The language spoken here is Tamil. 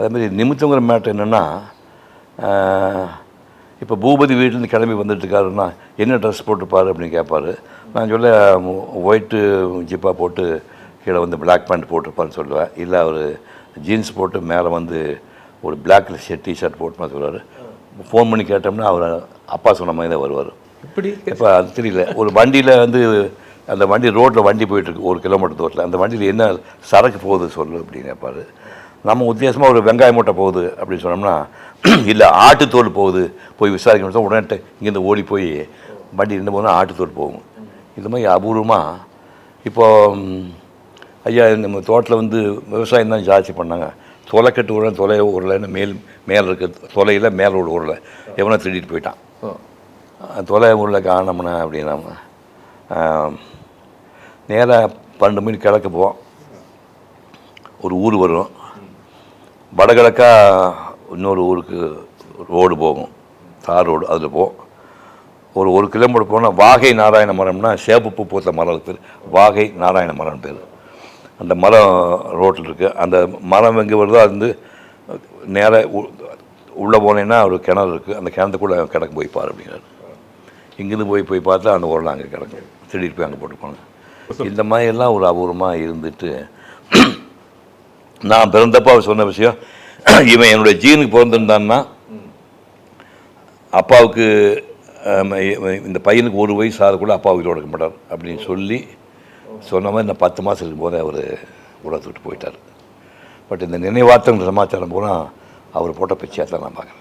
அதேமாதிரி நிமித்தங்கிற மேட்ரு என்னென்னா இப்போ பூபதி வீட்டிலேருந்து கிளம்பி வந்துட்டு இருக்காருன்னா என்ன ட்ரெஸ் போட்டுப்பாரு? அப்படின்னு கேட்பாரு நான் சொல்ல ஒயிட்டு ஜிப்பா போட்டு கீழே வந்து Black பேண்ட் போட்டிருப்பாருன்னு சொல்லுவேன் இல்லை அவர் ஜீன்ஸ் போட்டு மேலே வந்து ஒரு பிளாக் ஷர்ட் டிஷர்ட் போட்டு நான் சொல்லுவார். ஃபோன் பண்ணி கேட்டோம்னா அவர் அப்பா சொன்ன மாதிரி தான் வருவார். இப்படி இப்போ அது தெரியல. ஒரு வண்டியில் வந்து அந்த வண்டி ரோட்டில் வண்டி போயிட்டுருக்கு ஒரு கிலோமீட்டர் தூரத்தில். அந்த வண்டியில் என்ன சரக்கு போகுது சொல்லு அப்படின்னு கேட்பாரு நம்ம உத்தியாசமாக ஒரு வெங்காய மூட்டை போகுது அப்படின்னு சொன்னோம்னா இல்லை ஆட்டுத்தோல் போகுது போய் விசாரிக்கணும் உடனே இங்கேருந்து ஓடி போய் வண்டி இருந்து போனால் ஆட்டுத்தோல் போகும். இது மாதிரி அபூர்வமாக இப்போ ஐயா நம்ம தோட்டத்தில் வந்து விவசாயம் தான் ஜாஸ்தி பண்ணாங்க. தொலைக்கட்டு உருளை தொலை உருளைன்னு மேல் மேலே இருக்க தொலையில் மேலே ஒரு உருளை எவனோ திருடிட்டு போயிட்டான். தொலை ஊரில் காணோம்னா அப்படின்னா நேராக பன்னெண்டு மணி கிழக்க போவோம். ஒரு ஊர் வரும். வடகிழக்கா இன்னொரு ஊருக்கு ரோடு போகும். தார் ரோடு அதில் போகும் ஒரு ஒரு கிலோமீட்டர் போனால் வாகை நாராயண மரம்னா சேப்புப்பு பூத்த மரம் பேர். வாகை நாராயண மரம் பேர். அந்த மரம் ரோட்டில் இருக்குது அந்த மரம் எங்கே வருதோ அது வந்து நேராக உள்ளே போனீங்கன்னா ஒரு கிணறு இருக்குது அந்த கிணத்துக்குள்ளே கிடக்கு போய் பாரு அப்படிங்கிறாரு. இங்கேருந்து போய் போய் பார்த்தா அந்த உருளை அங்கே கிடக்கும் திடீர் போய் அங்கே போட்டுப்பாங்க. இந்த மாதிரி எல்லாம் ஒரு அபூர்வமாக இருந்துட்டு நான் பிறந்தப்போ அவர் சொன்ன விஷயம். இவன் என்னுடைய ஜீனுக்கு பிறந்திருந்தான்னா அப்பாவுக்கு இந்த பையனுக்கு ஒரு வயசு ஆகக்கூட அப்பா உயிரோட இருக்க மாட்டார் அப்படின்னு சொல்லி சொன்ன மாதிரி நான் பத்து மாதம் இருக்கும்போதே அவர் உலகத்தை விட்டு போயிட்டார். பட் இந்த நினைவாத்தங்கிற சமாச்சாரம் பூரா அவர் போட்ட பிச்சையாக தான் நான் பார்க்குறேன்.